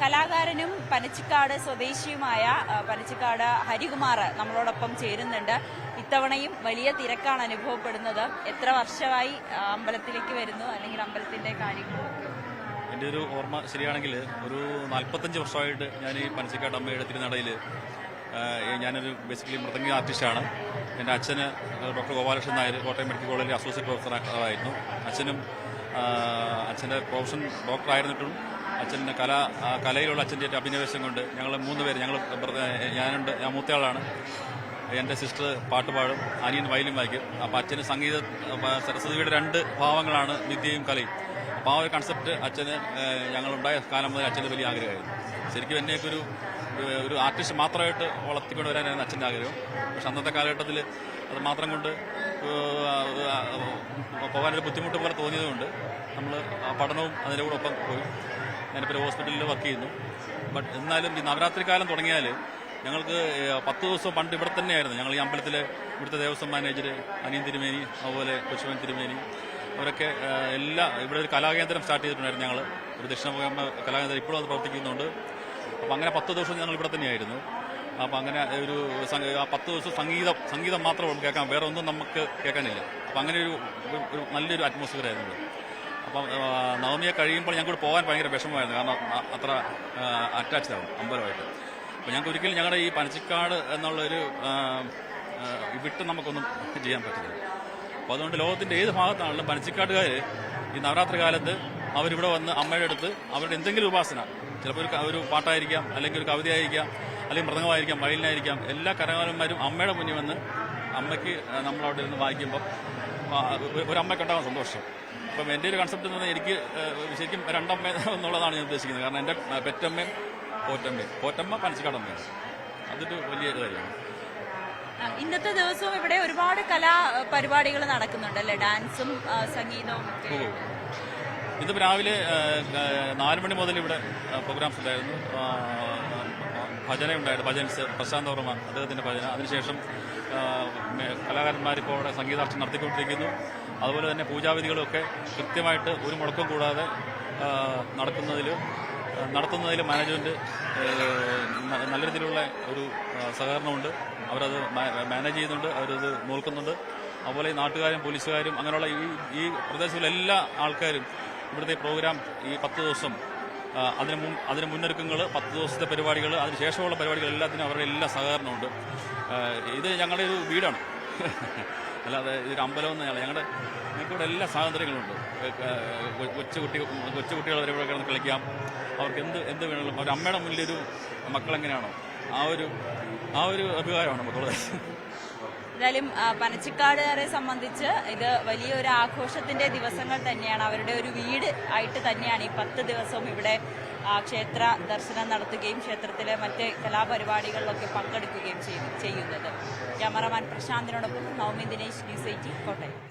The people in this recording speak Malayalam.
കലാകാരനും പനച്ചിക്കാട് സ്വദേശിയുമായ പനച്ചിക്കാട് ഹരികുമാർ നമ്മളോടൊപ്പം ചേരുന്നുണ്ട്. ഇത്തവണയും വലിയ തിരക്കാണ് അനുഭവപ്പെടുന്നത്. എത്ര വർഷമായി അമ്പലത്തിലേക്ക് വരുന്നു? അല്ലെങ്കിൽ അമ്പലത്തിന്റെ കാര്യങ്ങൾ? എന്റെ ഒരു ഓർമ്മ ശരിയാണെങ്കിൽ ഒരു നാൽപ്പത്തഞ്ച് വർഷമായിട്ട് ഞാൻ ഈ പനച്ചിക്കാട് അമ്മയുടെ തിരുനടയിൽ ഞാനൊരു ബേസിക്കലി മൃദംഗ ആർട്ടിസ്റ്റാണ് എന്റെ അച്ഛന് ഡോക്ടർ ഗോപാലകൃഷ്ണൻ നായർ കോട്ടയം മെഡിക്കൽ കോളേജിൽ അസോസിയേറ്റ് പ്രൊഫസർ ആയിരുന്നു. അച്ഛനും അച്ഛന്റെ പ്രൊഫഷൻ ഡോക്ടറായിരുന്നിട്ടും അച്ഛന്റെ കല കലയിലുള്ള അച്ഛന്റെ ഒരു അഭിനിവേശം കൊണ്ട് ഞങ്ങൾ മൂന്ന് പേര് ഞങ്ങൾ ഞാനുണ്ട് ഞാൻ മൂത്തയാളാണ്. എന്റെ സിസ്റ്റർ പാട്ട് പാടും അനിയൻ വയലും വായിക്കും. അപ്പോൾ അച്ഛന് സംഗീത സരസ്വതിയുടെ രണ്ട് ഭാവങ്ങളാണ് വിദ്യയും കലയും. അപ്പോൾ ആ ഒരു കൺസെപ്റ്റ് അച്ഛന് ഞങ്ങളുണ്ടായ കാലം മുതൽ അച്ഛന്റെ വലിയ ആഗ്രഹമായിരുന്നു. ശരിക്കും എന്നെയൊക്കെ ഒരു ഒരു- ആർട്ടിസ്റ്റ് മാത്രമായിട്ട് വളർത്തിക്കൊണ്ട് വരാനായിരുന്നു അച്ഛന്റെ ആഗ്രഹം. പക്ഷെ അന്നത്തെ കാലഘട്ടത്തിൽ അത് മാത്രം കൊണ്ട് പോകാനൊരു ബുദ്ധിമുട്ട് പോലെ തോന്നിയതുകൊണ്ട് നമ്മൾ ആ പഠനവും അതിന്റെ കൂടെ ഒപ്പം പോയി. ഞാനിപ്പോൾ ഒരു ഹോസ്പിറ്റലിൽ വർക്ക് ചെയ്യുന്നു. ബട്ട് എന്നാലും ഈ നവരാത്രി കാലം തുടങ്ങിയാൽ ഞങ്ങൾക്ക് പത്ത് ദിവസം പണ്ട് ഇവിടെ തന്നെയായിരുന്നു. ഞങ്ങൾ ഈ അമ്പലത്തിലെ ഇവിടുത്തെ ദേവസ്വം മാനേജർ അനിയൻ തിരുമേനി അതുപോലെ കൊച്ചുവൻ തിരുമേനി അവരൊക്കെ എല്ലാ ഇവിടെ ഒരു കലാകേന്ദ്രം സ്റ്റാർട്ട് ചെയ്തിട്ടുണ്ടായിരുന്നു ഞങ്ങൾ ഒരു ദക്ഷിണ കലാകേന്ദ്രം ഇപ്പോഴും അത് പ്രവർത്തിക്കുന്നുണ്ട്. അപ്പം അങ്ങനെ പത്ത് ദിവസം ഞങ്ങൾ ഇവിടെ തന്നെയായിരുന്നു. അപ്പം അങ്ങനെ ഒരു ആ പത്ത് ദിവസം സംഗീതം സംഗീതം മാത്രമേ നമുക്ക് കേൾക്കാം. വേറെ ഒന്നും നമുക്ക് കേൾക്കാനില്ല. അപ്പം അങ്ങനെ ഒരു ഒരു- നല്ലൊരു അറ്റ്മോസ്ഫിയർ ആയിരുന്നു. അപ്പം നവമിയെ കഴിയുമ്പോൾ ഞങ്ങൾ പോകാൻ ഭയങ്കര വിഷമമായിരുന്നു. കാരണം അത്ര അറ്റാച്ച്ഡ് ആവും അമ്പലമായിട്ട്. അപ്പം ഞങ്ങൾക്ക് ഒരിക്കലും ഞങ്ങളുടെ ഈ പനച്ചിക്കാട് എന്നുള്ളൊരു വിട്ട് നമുക്കൊന്നും ചെയ്യാൻ പറ്റില്ല. അപ്പോൾ അതുകൊണ്ട് ലോകത്തിന്റെ ഏത് ഭാഗത്താണെങ്കിലും പനച്ചിക്കാട്ടുകാർ ഈ നവരാത്രി കാലത്ത് അവരിവിടെ വന്ന് അമ്മയുടെ അടുത്ത് അവരുടെ എന്തെങ്കിലും ഉപാസന. ചിലപ്പോൾ ഒരു ഒരു പാട്ടായിരിക്കാം അല്ലെങ്കിൽ ഒരു കവിതയായിരിക്കാം അല്ലെങ്കിൽ മൃദംഗമായിരിക്കാം വയലിനായിരിക്കാം. എല്ലാ കരകാലന്മാരും അമ്മയുടെ മുന്നിൽ വന്ന് അമ്മയ്ക്ക് നമ്മളവിടെ ഇരുന്ന് വായിക്കുമ്പോൾ ഒരു- അമ്മയ്ക്കുണ്ടാകുന്ന സന്തോഷം. അപ്പം എന്റെ ഒരു കൺസെപ്റ്റ് എന്ന് പറഞ്ഞാൽ എനിക്ക് ശരിക്കും രണ്ടമ്മ എന്നുള്ളതാണ് ഞാൻ ഉദ്ദേശിക്കുന്നത്. കാരണം എന്റെ പെറ്റമ്മയും പോറ്റമ്മയും. പോറ്റമ്മ പനച്ചിക്കാടമ്മയാണ് അതൊരു വലിയ കാര്യമാണ് ഇന്നത്തെ ദിവസവും ഇവിടെ ഒരുപാട് കലാ പരിപാടികൾ നടക്കുന്നുണ്ട് അല്ലെ? ഡാൻസും സംഗീതവും ഇത്. രാവിലെ നാല് മണി മുതൽ ഇവിടെ പ്രോഗ്രാംസ് ഉണ്ടായിരുന്നു. ഭജന ഉണ്ടായിരുന്നു. ഭജൻസ് പ്രശാന്ത് വർമ്മ അദ്ദേഹത്തിന്റെ ഭജന. അതിനുശേഷം കലാകാരന്മാരിപ്പോൾ അവിടെ സംഗീതാർച്ചന നടത്തിക്കൊണ്ടിരിക്കുന്നു. അതുപോലെ തന്നെ പൂജാവിധികളൊക്കെ കൃത്യമായിട്ട് ഒരു മുടക്കം കൂടാതെ നടക്കുന്നതിൽ നടത്തുന്നതിൽ മാനേജ്മെന്റ് നല്ല രീതിയിലുള്ള ഒരു സഹകരണമുണ്ട്. അവരത് മാനേജ് ചെയ്യുന്നുണ്ട്. അവരത് നോക്കുന്നുണ്ട്. അതുപോലെ നാട്ടുകാരും പോലീസുകാരും അങ്ങനെയുള്ള ഈ ഈ പ്രദേശത്തുള്ള എല്ലാ ആൾക്കാരും ഇവിടുത്തെ പ്രോഗ്രാം ഈ പത്ത് ദിവസം അതിന് മുൻ അതിന് മുന്നൊരുക്കങ്ങൾ പത്ത് ദിവസത്തെ പരിപാടികൾ അതിനുശേഷമുള്ള പരിപാടികൾ എല്ലാത്തിനും അവരുടെ എല്ലാ സഹകരണമുണ്ട്. ഇത് ഞങ്ങളുടെ ഒരു വീടാണ്. അല്ലാതെ ഇതൊരു അമ്പലമൊന്നും ഞങ്ങൾ ഞങ്ങളുടെ ഞങ്ങൾക്ക് ഇവിടെ എല്ലാ സ്വാതന്ത്ര്യങ്ങളുണ്ട്. കൊച്ചുകുട്ടി കൊച്ചുകുട്ടികൾ കൊച്ചു കുട്ടികൾ വരെ ഇവിടെ കിടന്ന് കളിക്കാം. അവർക്ക് എന്ത് എന്ത് വേണമെങ്കിലും അവർ അമ്മയുടെ മുന്നിലൊരു മക്കളെങ്ങനെയാണോ? ആ ഒരു ആ ഒരു അഭിപ്രായമാണ് നമുക്കുള്ളത് എന്തായാലും പനച്ചിക്കാടുകാരെ സംബന്ധിച്ച് ഇത് വലിയൊരു ആഘോഷത്തിന്റെ ദിവസങ്ങൾ തന്നെയാണ്. അവരുടെ ഒരു വീട് ആയിട്ട് തന്നെയാണ് ഈ പത്ത് ദിവസവും ഇവിടെ ക്ഷേത്ര ദർശനം നടത്തുകയും ക്ഷേത്രത്തിലെ മറ്റ് കലാപരിപാടികളിലൊക്കെ പങ്കെടുക്കുകയും ചെയ്യുന്നത്. ക്യാമറമാൻ പ്രശാന്തിനോടൊപ്പം നവമി ദിനേശ് ന്യൂസ് എയ്റ്റി കോട്ടയം.